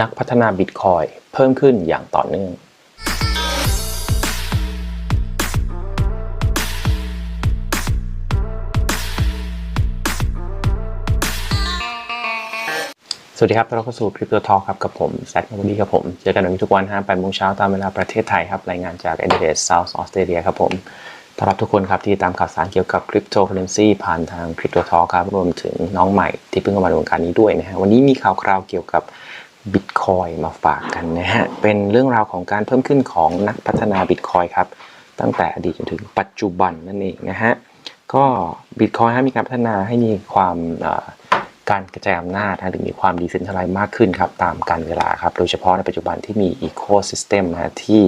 นักพัฒนาบิตคอยเพิ่มขึ้นอย่างต่อเนื่อง สวัสดีครับต้อนรับเข้าสู่คริปโตทอลครับกับผมแซคมบี้ครับผม เจอกันวันนี้ทุกวันห้าแปดโมงเช้าตามเวลาประเทศไทยครับ รายงานจาก a d e l a i d e South Australia ครับผมต้อนรับทุกคนครับที่ตามข่าวสารเกี่ยวกับคริปโตเคอเรนซีผ่านทางคริปโตทอลครับรวมถึงน้องใหม่ที่เพิ่งเข้ามาในวงการนี้ด้วยนะฮะวันนี้มีข่าวคราวเกี่ยวกับ บิตคอยมาฝากกันนะฮะ เป็นเรื่องราวของการเพิ่มขึ้นของนักพัฒนาบิตคอยครับ ตั้งแต่อดีตจนถึงปัจจุบันนั่นเองนะฮะ ก็บิตคอยมีการพัฒนาให้มีความการกระจายอำนาจหรือมีความดีเซนทรัลไลมากขึ้นครับ ตามการเวลาครับ โดยเฉพาะในปัจจุบันที่มีอีโคซิสเต็มนะฮะที่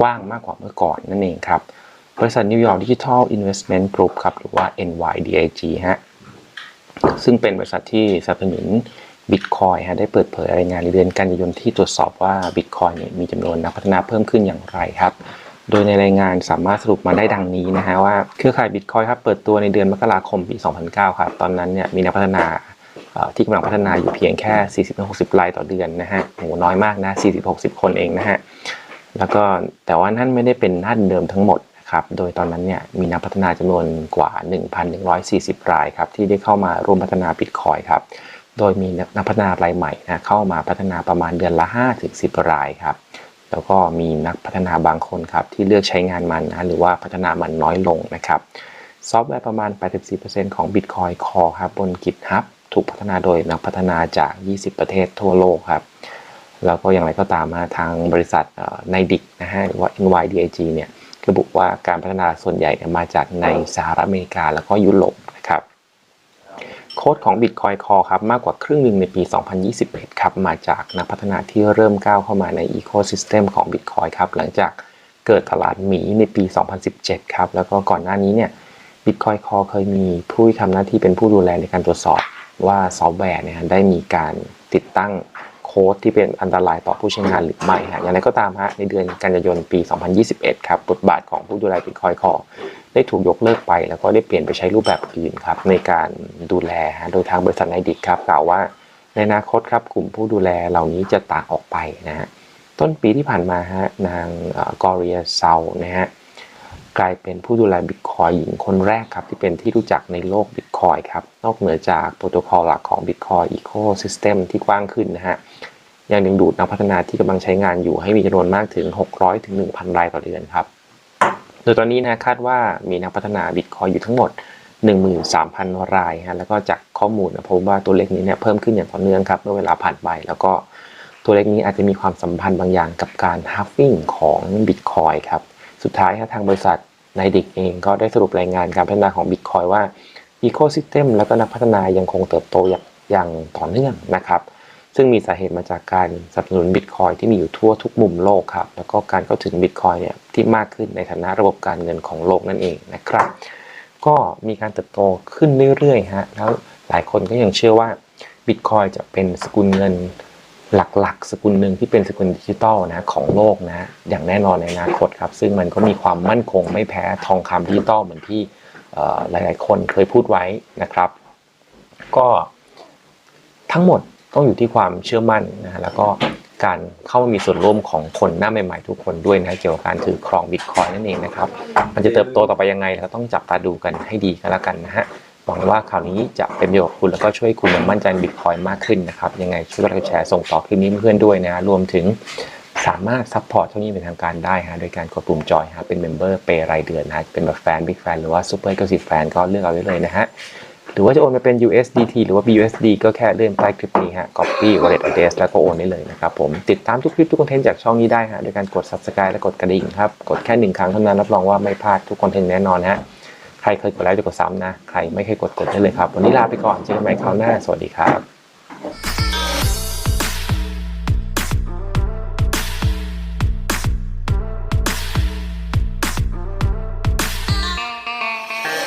กว้างมากกว่าเมื่อก่อนนั่นเองครับ บริษัทนิวยอร์กดิจิทัลอินเวสท์เมนต์กรุ๊ปครับ หรือว่า NYDIG ฮะ ซึ่งเป็นบริษัทที่สนับสนุน บิตคอยฮะได้เปิดเผยรายงานในเดือนกันยายนที่ตรวจสอบว่าบิตคอยเนี่ยมีจำนวนนักพัฒนาเพิ่มขึ้นอย่างไรครับ โดยในรายงานสามารถสรุปมาได้ดังนี้นะฮะว่าเครือข่ายบิตคอยครับเปิดตัวในเดือนมกราคมปี 2009 ครับ ตอนนั้นเนี่ยมีนักพัฒนาที่กำลังพัฒนาอยู่เพียงแค่ 40-60 รายต่อเดือนนะฮะโหน้อยมากนะ 40-60 คนเองนะฮะ แล้วก็แต่ว่านั่นไม่ได้เป็นหน้าเดิมทั้งหมดนะครับ โดยตอนนั้นเนี่ยมีนักพัฒนาจำนวนกว่า 1,140 รายครับที่ได้เข้ามาร่วมพัฒนาบิตคอยครับ โดยมีนักพัฒนารายใหม่นะเข้ามาพัฒนาประมาณเดือนละ 5-10 รายครับ แล้วก็มีนักพัฒนาบางคนครับที่เลือกใช้งานมันนะหรือว่าพัฒนามันน้อยลงนะครับ ซอฟต์แวร์ประมาณ 84%ของ Bitcoin Core ครับบน GitHub ถูกพัฒนาโดยนักพัฒนาจาก 20 ประเทศทั่วโลกครับ แล้วก็อย่างไรก็ตามนะทางบริษัทในดิกนะฮะหรือว่า NYDIG เนี่ยระบุว่าการพัฒนาส่วนใหญ่มาจากในสหรัฐอเมริกาแล้วก็ยุโรป โค้ดของ Bitcoin Core ครับ มากกว่าครึ่งหนึ่งในปี 2021 ครับ มาจากนักพัฒนาที่เริ่มก้าวเข้ามาใน Ecosystem ของ Bitcoin ครับ หลังจากเกิดตลาดหมีในปี 2017 ครับ แล้วก็ก่อนหน้านี้เนี่ย Bitcoin Core เคยมีผู้ที่ทำหน้าที่เป็นผู้ดูแลในการตรวจสอบว่าซอฟต์แวร์เนี่ยได้มีการติดตั้ง ค้ดที่เป็นอันตรายต่อผู้ใช้งานหรือไม่ฮะอย่างไรก็ตามฮะในเดือนกันยายนปี 2021 ครับบทบาทของผู้ดูแล Bitcoin Core ได้ถูกยกเลิกไป แล้วก็ได้เปลี่ยนไปใช้รูปแบบอื่นครับในการดูแลฮะโดยทางบริษัทไนดิกครับกล่าวว่า ในอนาคตครับกลุ่มผู้ดูแลเหล่านี้จะต่างออกไปนะฮะต้นปีที่ผ่านมาฮะนางกอริยาเซานะฮะ กลายเป็นผู้ดูแลบิตคอยหญิงคนแรกครับที่เป็นที่รู้จักในโลกบิตคอยครับนอกเหนือจากโปรโตคอลหลักของ Bitcoin Ecosystem ที่กว้างขึ้นนะฮะยังดึงดูดนักพัฒนาที่กำลังใช้งานอยู่ให้มีจำนวนมากถึง 600ถึง1,000 รายต่อเดือนครับ โดยตอนนี้นะคาดว่ามีนักพัฒนาบิตคอยอยู่ทั้งหมด 13,000 รายฮะแล้วก็จากข้อมูลนะพบว่าตัวเลขนี้เนี่ยเพิ่มขึ้นอย่างต่อเนื่องครับเมื่อเวลาผ่านไป แล้วก็ตัวเลขนี้อาจจะมีความสัมพันธ์บางอย่างกับการฮัฟฟิ้งของบิตคอยครับ สุดท้ายทางบริษัทไนดิกเองก็ได้สรุปรายงานการพัฒนาของบิตคอยว่า Ecosystem แล้วก็นักพัฒนายังคงเติบโตอย่างต่อเนื่องนะครับ ซึ่งมีสาเหตุมาจากการสนับสนุนบิตคอยที่มีอยู่ทั่วทุกมุมโลกครับ แล้วก็การเข้าถึงบิตคอยเนี่ยที่มากขึ้นในฐานะระบบการเงินของโลกนั่นเองนะครับ ก็มีการเติบโตขึ้นเรื่อยๆฮะแล้วหลายคนก็ยังเชื่อว่าบิตคอยจะเป็นสกุลเงิน หลักๆ สกุลหนึ่งที่เป็นสกุลดิจิตอลนะของโลกนะอย่างแน่นอนในอนาคตครับ ซึ่งมันก็มีความมั่นคงไม่แพ้ทองคำดิจิตอลเหมือนที่หลายๆ คนเคยพูดไว้นะครับ ก็ทั้งหมดต้องอยู่ที่ความเชื่อมั่นนะแล้วก็การเข้ามามีส่วนร่วมของคนหน้าใหม่ๆ ทุกคนด้วยนะเกี่ยวกับการถือครองบิตคอยนั่นเองนะครับ มันจะเติบโตต่อไปยังไงเราต้องจับตาดูกันให้ดีกันแล้วกันนะฮะ หวังว่าข่าวนี้จะเป็นประโยชน์กับคุณแล้วก็ช่วยคุณมั่นใจในบิตคอยมากขึ้นนะครับ ยังไงช่วยกดไลค์แชร์ส่งต่อคลิปนี้เพื่อนๆด้วยนะ รวมถึงสามารถซัพพอร์ตเท่านี้เป็นทางการได้ฮะโดยการกดปุ่มจอยฮะเป็นเมมเบอร์เปย์รายเดือนนะเป็นแบบแฟนบิ๊กแฟนหรือว่าซูเปอร์เกสิบแฟนก็เลือกเอาได้เลยนะฮะหรือว่าจะโอนมาเป็น USDT หรือว่า BUSD ก็แค่เลื่อนใต้คลิปนี้ฮะ copy wallet address แล้วก็โอนได้เลยนะครับผม ติดตามทุกคลิปทุกคอนเทนต์จากช่องนี้ได้ฮะ โดยการกด subscribe และกดกระดิ่งครับ กดแค่หนึ่งครั้งเท่านั้นรับรองว่าไม่พลาดทุกคอนเทนต์แน่นอนฮะ ใครเคยกดไลค์จะกดซ้ำนะ ใครไม่เคยกดกดได้เลยครับ วันนี้ลาไปก่อน เจอกันใหม่คราวหน้า สวัสดีครับ